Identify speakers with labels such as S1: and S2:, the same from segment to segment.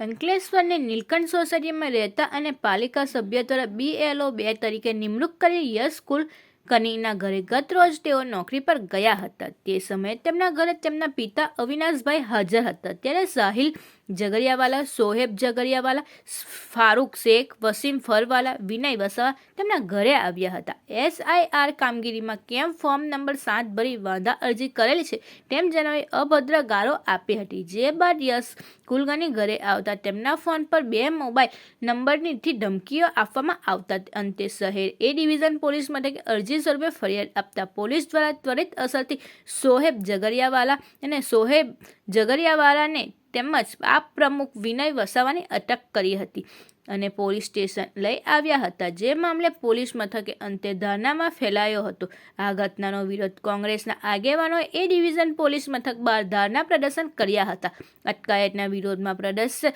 S1: અંકલેશ્વરની નીલકંઠ સોસાયટીમાં રહેતા અને પાલિકા સભ્ય દ્વારા બીએલઓ બે તરીકે નિમણૂક કરી યશ કનીના ઘરે ગત રોજ તેઓ નોકરી પર ગયા હતા. તે સમયે તેમના ઘરે તેમના પિતા અવિનાશભાઈ હાજર હતા. ત્યારે સાહિલ ઝઘડિયાવાલા સોહેબ જગરિયાવાલા, ફારૂક શેખ, વસીમ ફરવાલા, વિનય વસાવા તેમના ઘરે આવ્યા હતા. એસઆઈઆર કામગીરીમાં કેમ ફોર્મ નંબર સાત ભરી વાંધા અરજી કરેલ છે તેમ જણાવી અભદ્ર ગાળો આપી હતી. જે બાદ યશ કુલગાની ઘરે આવતા તેમના ફોન પર બે મોબાઈલ નંબરનીથી ધમકીઓ આપવામાં આવતા. અંતે શહેર એ ડિવિઝન પોલીસ મથકે અરજી સ્વરૂપે ફરિયાદ આપતા પોલીસ દ્વારા ત્વરિત અસરથી સોહેબ જગરિયાવાલા અને સોહેબ ઝઘડિયાવાલાને તેમજ આ પ્રમુખ વિનય વસાવાની અટક કરી હતી અને પોલીસ સ્ટેશન લઈ આવ્યા હતા. જે મામલે પોલીસ મથકે અંતે ધરનામાં ફેલાયો હતો. આ ઘટનાનો વિરોધ કોંગ્રેસના આગેવાનોએ એ ડિવિઝન પોલીસ મથક બહાર ધરના પ્રદર્શન કર્યા હતા. અટકાયતના વિરોધમાં પ્રદર્શન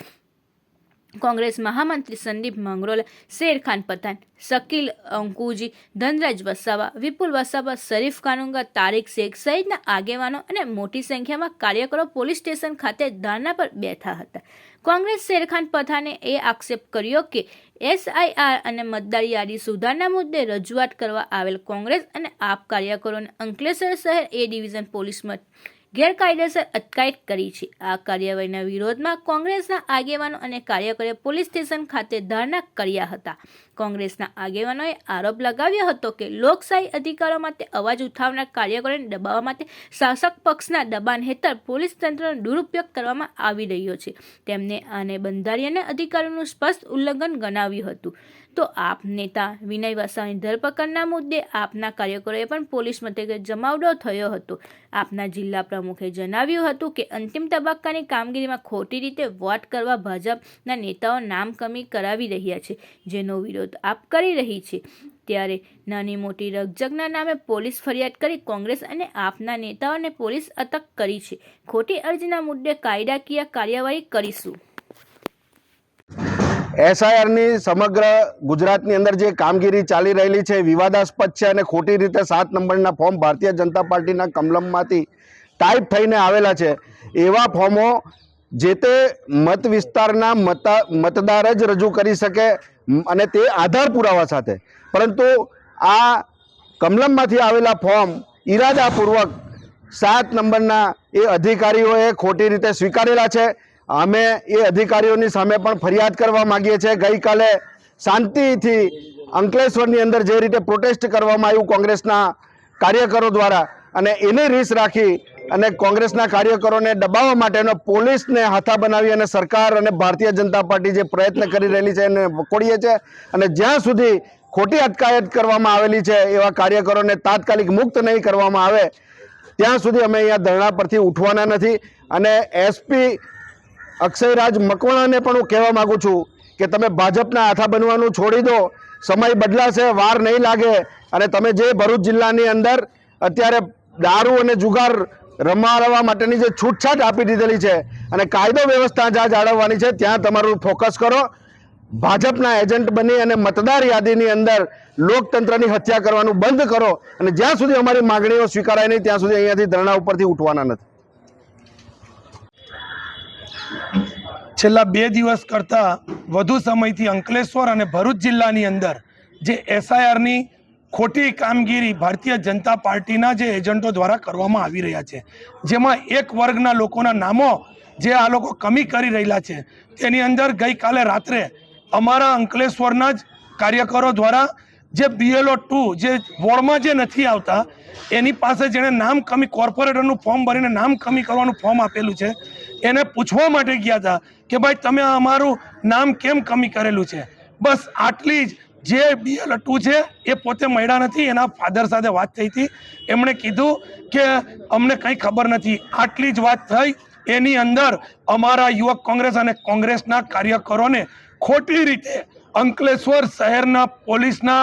S1: કોંગ્રેસ મહામંત્રી સંદીપ મંગરોલા શેરખાન પઠાણ, શકીલ અંકુજી, ધનરાજ વસાવા, વિપુલ વસાવા, શરીફ કાનુંગા, તારીક શેખ સહિતના આગેવાનો અને મોટી સંખ્યામાં કાર્યકરો પોલીસ સ્ટેશન ખાતે ધરણા પર બેઠા હતા. કોંગ્રેસ શેરખાન પઠાણે એ આક્ષેપ કર્યો કે એસઆઈઆર અને મતદાર યાદી સુધારના મુદ્દે રજૂઆત કરવા આવેલ કોંગ્રેસ અને આપ કાર્યકરોને અંકલેશ્વર શહેર એ ડિવિઝન પોલીસમાં ગેરકાયદેસર અટકાયત કરી છે. આ કાર્યવાહીના વિરોધમાં કોંગ્રેસના આગેવાનો અને કાર્યકરોએ પોલીસ સ્ટેશન ખાતે ધરણા કર્યા હતા. કોંગ્રેસના આગેવાનોએ આરોપ લગાવ્યો હતો કે લોકશાહી અધિકારો માટે અવાજ ઉઠાવનાર કાર્યકરોને દબાવવા માટે શાસક પક્ષના દબાણ હેઠળ પોલીસ તંત્રનો દુરુપયોગ કરવામાં આવી રહ્યો છે. તેમને આને બંધારણીય અધિકારોનું સ્પષ્ટ ઉલ્લંઘન ગણાવ્યું હતું. તો આપ નેતા વિનય વસાવાની ધરપકડના મુદ્દે આપના કાર્યકરોએ પણ પોલીસ મથકે જમાવડો થયો હતો. આપના જિલ્લા પ્રમુખે જણાવ્યું હતું કે અંતિમ તબક્કાની કામગીરીમાં ખોટી રીતે વોટ કરવા ભાજપના નેતાઓ નામ કમી કરાવી રહ્યા છે, જેનો વિરોધ આપ કરી રહી છે. ત્યારે નાની મોટી રકજકના નામે પોલીસ ફરિયાદ કરી કોંગ્રેસ અને આપના નેતાઓને પોલીસ અટક કરી છે. ખોટી અરજીના મુદ્દે કાયદાકીય કાર્યવાહી કરીશું.
S2: એસઆઈઆરની સમગ્ર ગુજરાતની અંદર જે કામગીરી ચાલી રહેલી છે, વિવાદાસ્પદ છે અને ખોટી રીતે સાત નંબરના ફોર્મ ભારતીય જનતા પાર્ટીના કમલમમાંથી ટાઈપ થઈને આવેલા છે. એવા ફોર્મો જે તે મત વિસ્તારના મતા, મતદાર જ રજૂ કરી શકે અને તે આધાર પુરાવા સાથે. પરંતુ આ કમલમમાંથી આવેલા ફોર્મ ઈરાદાપૂર્વક સાત નંબરના એ અધિકારીઓએ ખોટી રીતે સ્વીકારેલા છે. અમે એ અધિકારીઓની સામે પણ ફરિયાદ કરવા માંગીએ છીએ. ગઈકાલે શાંતિથી અંકલેશ્વરની અંદર જે રીતે પ્રોટેસ્ટ કરવામાં આવ્યું કોંગ્રેસના કાર્યકરો દ્વારા અને એની રીસ રાખી અને કોંગ્રેસના કાર્યકરોને દબાવવા માટેનો પોલીસને હાથા બનાવી અને સરકાર અને ભારતીય જનતા પાર્ટી જે પ્રયત્ન કરી રહેલી છે એને વકોડીએ છે અને જ્યાં સુધી ખોટી અટકાયત કરવામાં આવેલી છે એવા કાર્યકરોને તાત્કાલિક મુક્ત નહીં કરવામાં આવે, ત્યાં સુધી અમે અહીંયા ધરણા પરથી ઉઠવાના નથી અને એસપી અક્ષયરાજ મકવાણાને પણ હું કહેવા માગું છું કે તમે ભાજપના હાથા બનવાનું છોડી દો. સમય બદલાશે, વાર નહીં લાગે. અને તમે જે ભરૂચ જિલ્લાની અંદર અત્યારે દારૂ અને જુગાર રમાડવા માટેની જે છૂટછાટ આપી દીધેલી છે અને કાયદો વ્યવસ્થા જ્યાં જાળવવાની છે, ત્યાં તમારું ફોકસ કરો. ભાજપના એજન્ટ બની અને મતદાર યાદીની અંદર લોકતંત્રની હત્યા કરવાનું બંધ કરો. અને જ્યાં સુધી અમારી માગણીઓ સ્વીકારાય નહીં, ત્યાં સુધી અહીંયાથી ધરણા ઉપરથી ઉઠવાના નથી.
S3: છેલ્લા બે દિવસ કરતાં વધુ સમયથી અંકલેશ્વર અને ભરૂચ જિલ્લાની અંદર જે એસઆઈઆરની ખોટી કામગીરી ભારતીય જનતા પાર્ટીના જે એજન્ટો દ્વારા કરવામાં આવી રહ્યા છે, જેમાં એક વર્ગના લોકોના નામો જે આ લોકો કમી કરી રહેલા છે, તેની અંદર ગઈકાલે રાત્રે અમારા અંકલેશ્વરના જ કાર્યકરો દ્વારા જે બીએલઓ ટુ જે વોર્ડમાં જે નથી આવતા, એની પાસે જેણે નામ કમી, કોર્પોરેટરનું ફોર્મ ભરીને નામ કમી કરવાનું ફોર્મ આપેલું છે એને પૂછવા માટે ગયા હતા કે ભાઈ, તમે અમારું નામ કેમ કમી કરેલું છે? બસ આટલી જ જે બીએલ ટુ છે એ પોતે મળ્યા નથી, એના ફાધર સાથે વાત થઈ હતી. એમણે કીધું કે, અમને કંઈ ખબર નથી. આટલી જ વાત થઈ. એની અંદર અમારા યુવક કોંગ્રેસ અને કોંગ્રેસના કાર્યકરોને ખોટી રીતે અંકલેશ્વર શહેરના પોલીસના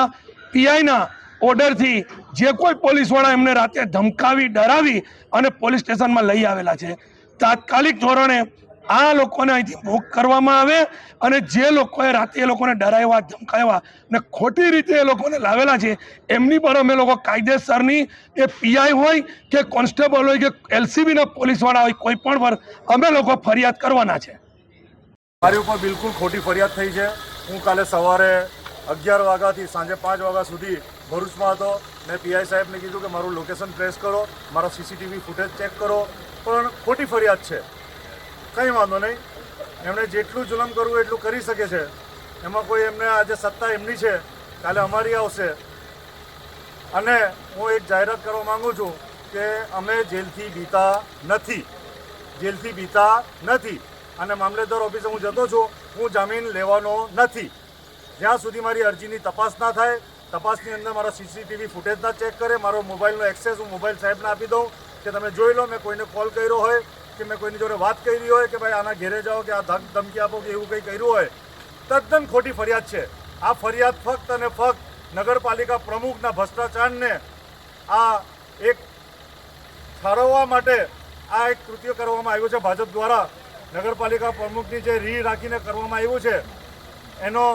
S3: પીઆઈના ઓર્ડરથી જે કોઈ પોલીસવાળા એમને રાતે ધમકાવી, ડરાવી અને પોલીસ સ્ટેશનમાં લઈ આવેલા છે. તાત્કાલિક ધોરણે આ લોકોને અહીંથી મુક્ત કરવામાં આવે અને જે લોકોએ રાતે એ લોકોને ડરાવ્યા, ધમકાવ્યા ને ખોટી રીતે એ લોકોને લાવેલા છે, એમની પર અમે લોકો કાયદેસરની એ પીઆઈ હોય કે કોન્સ્ટેબલ હોય કે એલસીબીના પોલીસવાળા હોય કોઈ પણ પર અમે લોકો ફરિયાદ કરવાના છે.
S4: મારી ઉપર બિલકુલ ખોટી ફરિયાદ થઈ છે. હું કાલે સવારે અગિયાર વાગ્યાથી સાંજે પાંચ વાગ્યા સુધી ભરૂચમાં હતો. મેં પીઆઈ સાહેબને કીધું કે મારું લોકેશન ટ્રેસ કરો, મારા સીસીટીવી ફૂટેજ ચેક કરો. પણ ખોટી ફરિયાદ છે. કંઈ વાંધો નહીં. એમણે જેટલું જુલમ કરવું એટલું કરી શકે છે. એમાં કોઈ એમને આજે સત્તા એમની છે. કાલે અમારી આવશે. અને હું એક જાહેરાત કરવા માગું છું કે અમે જેલથી બીતા નથી. જેલથી બીતા નથી. અને મામલેદાર ઓફિસે હું જતો છું. હું જામીન લેવાનો નથી. જ્યાં સુધી મારી અરજીની તપાસ ના થાય તપાસની અંદર મારા સીસીટીવી ફૂટેજના ચેક કરે, મારો મોબાઈલનો એક્સેસ હું મોબાઈલ સાહેબને આપી દઉં કે તમે જોઈ લો, મેં કોઈને કોલ કર્યો હોય કે મેં કોઈની જોડે વાત કરી હોય કે ભાઈ આના ઘેરે જાઓ કે આ ધક ધમકી આપો કે એવું કંઈ કર્યું હોય, તદ્દન ખોટી ફરિયાદ છે. આ ફરિયાદ ફક્ત અને ફક્ત નગરપાલિકા પ્રમુખના ભ્રષ્ટાચારને આ એક ઠારવવા માટે આ એક કૃત્ય કરવામાં આવ્યું છે. ભાજપ દ્વારા નગરપાલિકા પ્રમુખની જે રી રાખીને કરવામાં આવ્યું છે, એનો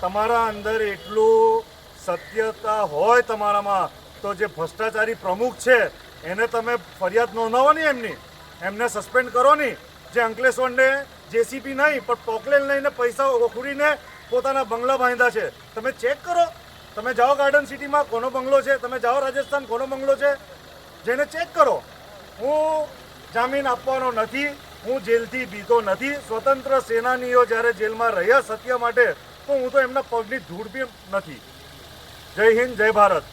S4: તમારા અંદર એટલું સત્યતા હોય તમારામાં, તો જે ભ્રષ્ટાચારી પ્રમુખ છે, એને તમે ફરિયાદ નોંધાવો નહીં એમની એમને સસ્પેન્ડ કરો નહીં જે અંકલેશ્વરને જેસીબી નહીં, પણ પોકલેન લઈને પૈસા ઓખડીને પોતાના બંગલા બાંધ્યા છે. તમે ચેક કરો. તમે જાઓ ગાર્ડન સિટીમાં કોનો બંગલો છે? તમે જાઓ રાજસ્થાન, કોનો બંગલો છે? જેને ચેક કરો. હું જામીન આપવાનો નથી. હું જેલથી બીતો નથી. સ્વતંત્ર સેનાનીઓ જ્યારે જેલમાં રહ્યા સત્ય માટે, તો હું તો એમના પગની ધૂળ બી નથી. જય હિન્દ જય ભારત.